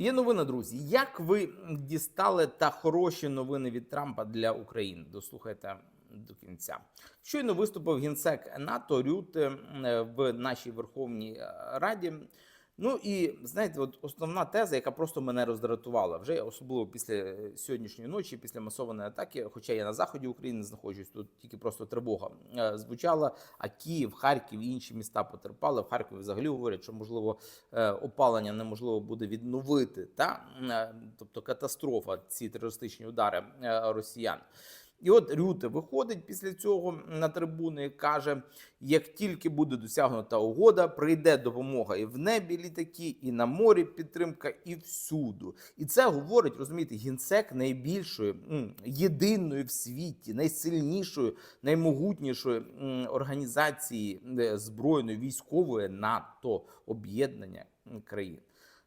Є новина, друзі. Як ви дістали та хороші новини від Трампа для України? Дослухайте до кінця. Щойно виступив генсек НАТО Рюте е, в нашій Верховній Раді. Ну і знаєте, от основна теза, яка просто мене роздратувала, вже особливо після сьогоднішньої ночі, після масованої атаки, хоча я на заході України знаходжусь, тут тільки просто тривога е, звучала. А Київ, Харків і інші міста потерпали. В Харкові взагалі говорять, що можливо е, опалення неможливо буде відновити. Та Е, тобто катастрофа, ці терористичні удари е, росіян. І от Рюте виходить після цього на трибуни і каже: як тільки буде досягнута угода, прийде допомога і в небі літаки, і на морі підтримка, і всюду. І це говорить, розумієте, гінсек найбільшої, єдиної в світі, найсильнішої, наймогутнішої організації е, збройної військової НАТО об'єднання країн.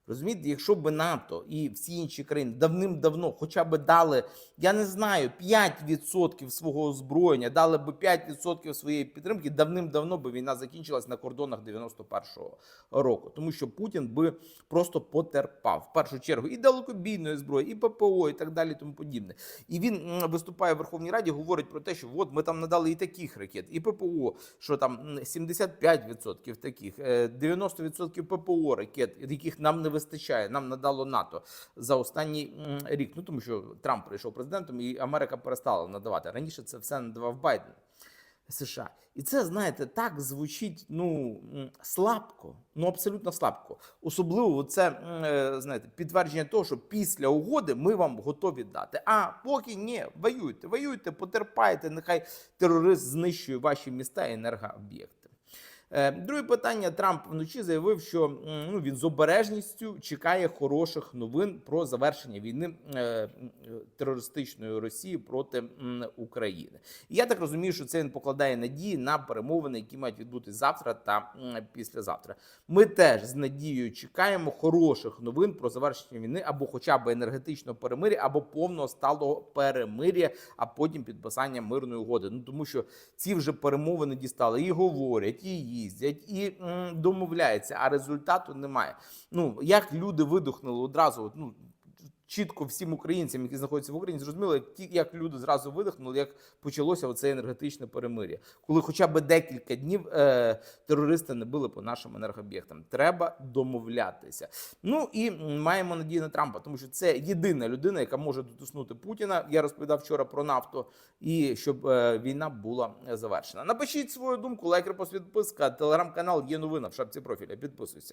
Розумієте, якщо б НАТО і всі інші країни давним-давно хоча б дали, я не знаю, 5% свого озброєння, дали б 5% своєї підтримки, давним-давно би війна закінчилась на кордонах 91-го року. Тому що Путін би просто потерпав в першу чергу і далекобійної зброї, і ППО, і так далі, тому подібне. І він виступає в Верховній Раді, говорить про те, що от ми там надали і таких ракет, і ППО, що там 75% таких, е, 90% ППО ракет, яких нам не вистачає, нам надало НАТО за останній рік. Ну тому що Трамп прийшов президентом, і Америка перестала надавати. Раніше це все надавав Байден. США. І це, знаєте, так звучить ну слабко, ну абсолютно слабко. Особливо це е, знаєте, підтвердження того, що після угоди ми вам готові дати. А поки ні, воюйте, воюйте, потерпайте, нехай терорист знищує ваші міста і енергооб'єкти. Е, Друге питання. Трамп вночі заявив, що ну, він з обережністю чекає хороших новин про завершення війни е, терористичної Росії проти України. І я так розумію, що це він покладає надії на перемовини, які мають відбутися завтра та післязавтра. Ми теж з надією чекаємо хороших новин про завершення війни або, хоча б енергетичного перемиря, або повного сталого перемиря, а потім підписання мирної угоди. Ну тому що ці вже перемовини дістали і говорять, і їздять, і домовляються, а результату немає. Ну як люди видухнули одразу, ну. Чітко всім українцям, які знаходяться в Україні, зрозуміло, як люди зразу видихнули, як почалося оце енергетичне перемир'я, коли хоча б декілька днів е, терористи не били по нашим енергооб'єктам. Треба домовлятися. Ну і маємо надію на Трампа, тому що це єдина людина, яка може дотиснути Путіна. Я розповідав вчора про нафту, і щоб е, війна була завершена. Напишіть свою думку, лайк, репост, підписка, телеграм-канал є новина в шапці профіля. Підписуйся.